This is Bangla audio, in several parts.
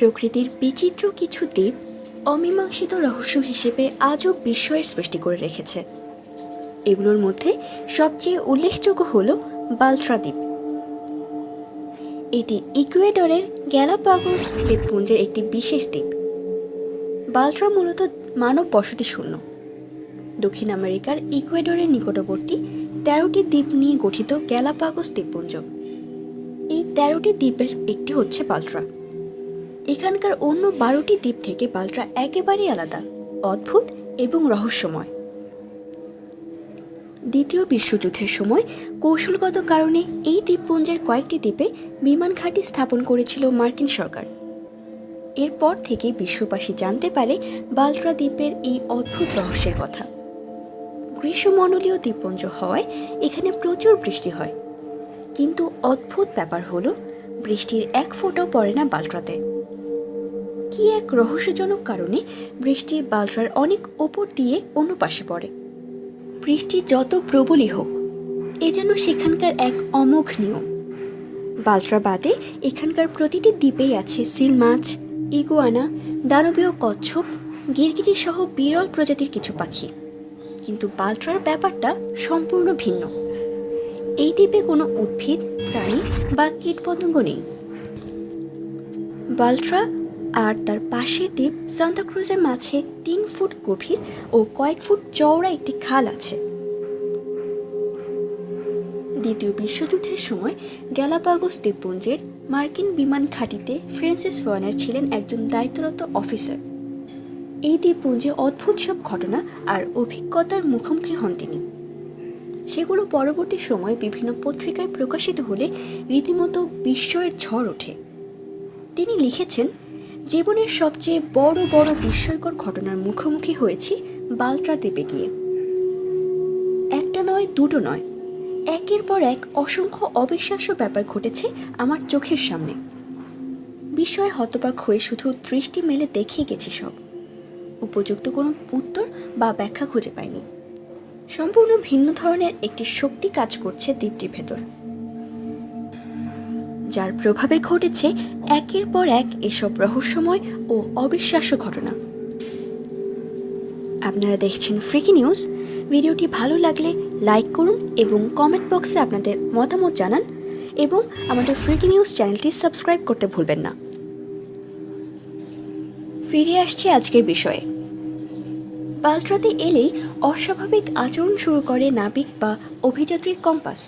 প্রকৃতির বিচিত্র কিছু দ্বীপ অমীমাংসিত রহস্য হিসেবে আজও বিস্ময়ের সৃষ্টি করে রেখেছে। এগুলোর মধ্যে সবচেয়ে উল্লেখযোগ্য হল বালট্রা দ্বীপ। এটি ইকুয়েডরের গ্যালাপাগোস দ্বীপপুঞ্জের একটি বিশেষ দ্বীপ। বালট্রা মূলত মানব বসতি শূন্য। দক্ষিণ আমেরিকার ইকুয়েডরের নিকটবর্তী তেরোটি দ্বীপ নিয়ে গঠিত গ্যালাপাগোস দ্বীপপুঞ্জ। এই তেরোটি দ্বীপের একটি হচ্ছে বালট্রা এখানকার অন্য বারোটি দ্বীপ থেকে বালট্রা একেবারেই আলাদা, অদ্ভুত এবং রহস্যময়। দ্বিতীয় বিশ্বযুদ্ধের সময় কৌশলগত কারণে এই দ্বীপপুঞ্জের কয়েকটি দ্বীপে বিমান ঘাঁটি স্থাপন করেছিল মার্কিন সরকার। এরপর থেকে বিশ্ববাসী জানতে পারে বালট্রা দ্বীপের এই অদ্ভুত রহস্যের কথা। গ্রীষ্মমণ্ডলীয় দ্বীপপুঞ্জ হওয়ায় এখানে প্রচুর বৃষ্টি হয়। কিন্তু অদ্ভুত ব্যাপার হলো, বৃষ্টির এক ফোঁটাও পড়ে না বালট্রাতে কি এক রহস্যজনক কারণে বৃষ্টি বালট্রার অনেক ওপর দিয়ে অন্য পাশে পড়ে। বৃষ্টি যত প্রবলই হোক, এ যেন সেখানকার এক অমোঘ নিয়ম। বালট্রা বাদে এখানকার প্রতিটি দ্বীপেই আছে সিল মাছ, ইগুয়ানা, দানবীয় কচ্ছপ, গিরগিটি সহ বিরল প্রজাতির কিছু পাখি। কিন্তু বালট্রার ব্যাপারটা সম্পূর্ণ ভিন্ন। এই দ্বীপে কোনো উদ্ভিদ, প্রাণী বা কীটপতঙ্গ নেই। বালট্রা আর তার পাশের দ্বীপ সান্তাক্রুজের মাঝে তিন ফুট গভীর ও কয়েক ফুট চওড়া একটি খাল আছে। দ্বিতীয় বিশ্বযুদ্ধের সময় গ্যালাপাগোস দ্বীপপুঞ্জের মার্কিন বিমান ঘাঁটিতে ফ্রান্সিস ওয়ার্নার ছিলেন একজন দায়িত্বরত অফিসার। এই দ্বীপপুঞ্জে অদ্ভুত সব ঘটনা আর অভিজ্ঞতার মুখোমুখি হন তিনি। সেগুলো পরবর্তী সময়ে বিভিন্ন পত্রিকায় প্রকাশিত হলে রীতিমতো বিস্ময়ের ঝড় ওঠে। তিনি লিখেছেন জীবনের সবচেয়ে বড় বড় বিস্ময়কর ঘটনার মুখোমুখি হয়েছি বালট্রা দ্বীপে গিয়ে। একটা নয়, দুটো নয়। একের পর এক অসংখ্য অবিশ্বাস্য ব্যাপার ঘটেছে আমার চোখের সামনে। বিস্ময়ে হতবাক হয়ে শুধু দৃষ্টি মেলে দেখিয়ে গেছি সব। উপযুক্ত কোনো উত্তর বা ব্যাখ্যা খুঁজে পাইনি। সম্পূর্ণ ভিন্ন ধরনের একটি শক্তি কাজ করছে দ্বীপটির ভেতর। যার প্রভাবে ঘটেছে একের পর এক এসব রহস্যময় ও অবিশ্বাস্য ঘটনা। আপনারা দেখছেন ফ্রিকি নিউজ ভিডিওটি ভালো লাগলে লাইক করুন এবং কমেন্ট বক্সে আপনাদের মতামত জানান এবং আমাদের ফ্রিকি নিউজ চ্যানেলটি সাবস্ক্রাইব করতে ভুলবেন না। ফিরে আসছি আজকের বিষয়ে। পাল্ট্রাতে এলেই অস্বাভাবিক আচরণ শুরু করে নাবিক বা অভিযাত্রীর কম্পাস।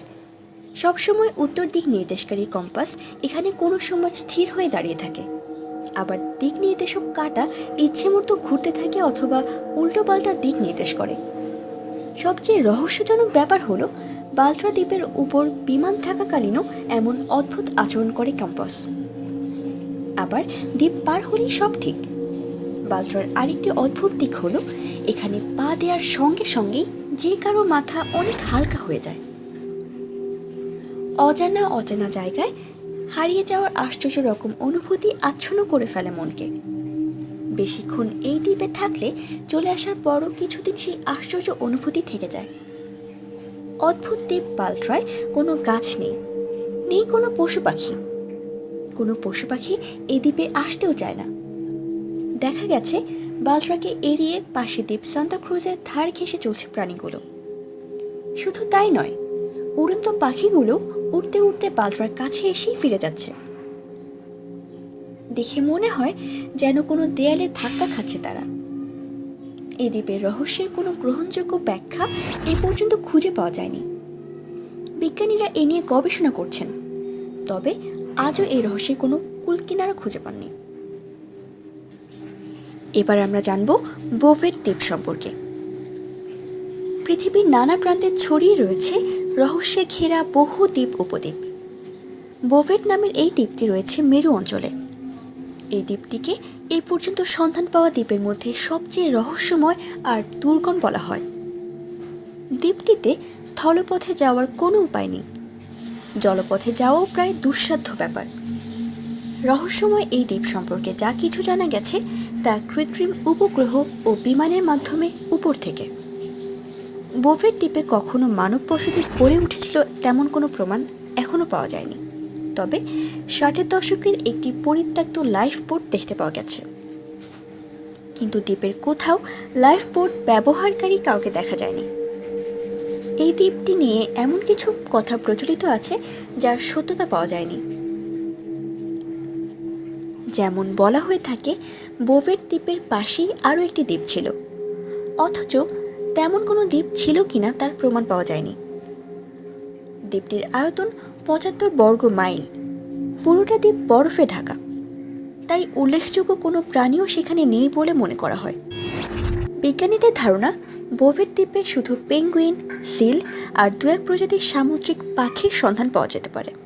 সবসময় উত্তর দিক নির্দেশকারী কম্পাস এখানে কোনো সময় স্থির হয়ে দাঁড়িয়ে থাকে। আবার দিক নির্দেশক কাটা ইচ্ছে মতো ঘুরতে থাকে অথবা উল্টোপাল্টা দিক নির্দেশ করে। সবচেয়ে রহস্যজনক ব্যাপার হলো, বালট্রা দ্বীপের উপর বিমান থাকাকালীনও এমন অদ্ভুত আচরণ করে কম্পাস। আবার দ্বীপ পার হলেই সব ঠিক। বালট্রার আরেকটি অদ্ভুত দিক হলো, এখানে পা দেওয়ার সঙ্গে সঙ্গেই যে কারও মাথা অনেক হালকা হয়ে যায়। অজানা অজানা জায়গায় হারিয়ে যাওয়ার আশ্চর্য রকম অনুভূতি আচ্ছন্ন করে ফেলে মনকে। বেশিক্ষণ এই দ্বীপে থাকলে চলে আসার পরও কিছুদিন সেই আশ্চর্য অনুভূতি থেকে যায়। অদ্ভুত দ্বীপ পাল্ট্রায় কোনো গাছ নেই নেই কোনো পশু পাখি। কোনো পশু পাখি এই দ্বীপে আসতেও চায় না। দেখা গেছে বালট্রাকে এড়িয়ে পাশে দ্বীপ সান্তাক্রুজের ধার ঘেঁষে চলছে প্রাণীগুলো। শুধু তাই নয়, উড়ন্ত পাখিগুলো উড়তে উঠতে বালট্রার কাছে এসেই ফিরে যাচ্ছে। দেখে মনে হয় যেন কোনো দেয়ালে ধাক্কা খাচ্ছে তারা। এই দ্বীপের রহস্যের কোনো গ্রহণযোগ্য ব্যাখ্যা এ পর্যন্ত খুঁজে পাওয়া যায়নি। বিজ্ঞানীরা এ নিয়ে গবেষণা করছেন, তবে আজও এই রহস্যে কোনো কুলকিনারা খুঁজে পাননি। এবার আমরা জানব বোভেট দ্বীপ সম্পর্কে। পৃথিবীর নানা প্রান্তে ছড়িয়ে রয়েছে রহস্যে ঘেরা বহু দ্বীপ উপদ্বীপ। বোভেট নামের এই দ্বীপটি রয়েছে মেরু অঞ্চলে। এই দ্বীপটিকে এই পর্যন্ত সন্ধান পাওয়া দ্বীপের মধ্যে সবচেয়ে রহস্যময় আর দুর্গম বলা হয়। দ্বীপটিতে স্থলপথে যাওয়ার কোনো উপায় নেই। জলপথে যাওয়াও প্রায় দুঃসাধ্য ব্যাপার। রহস্যময় এই দ্বীপ সম্পর্কে যা কিছু জানা গেছে তা কৃত্রিম উপগ্রহ ও বিমানের মাধ্যমে উপর থেকে। বোভের দ্বীপে কখনো মানব বসতি গড়ে উঠেছিল তেমন কোনো প্রমাণ এখনও পাওয়া যায়নি। তবে ষাটের দশকের একটি পরিত্যক্ত লাইফ বোট দেখতে পাওয়া গেছে। কিন্তু দ্বীপের কোথাও লাইফ বোট ব্যবহারকারী কাউকে দেখা যায়নি। এই দ্বীপটি নিয়ে এমন কিছু কথা প্রচলিত আছে যার সত্যতা পাওয়া যায়নি। যেমন বলা হয়ে থাকে বোভের দ্বীপের পাশেই আরও একটি দ্বীপ ছিল। অথচ তেমন কোনো দ্বীপ ছিল কিনা তার প্রমাণ পাওয়া যায়নি। দ্বীপটির আয়তন পঁচাত্তর বর্গ মাইল। পুরোটা দ্বীপ বরফে ঢাকা। তাই উল্লেখযোগ্য কোনো প্রাণীও সেখানে নেই বলে মনে করা হয়। বিজ্ঞানীদের ধারণা, বোভের দ্বীপে শুধু পেঙ্গুইন, সিল আর দু এক প্রজাতির সামুদ্রিক পাখির সন্ধান পাওয়া যেতে পারে।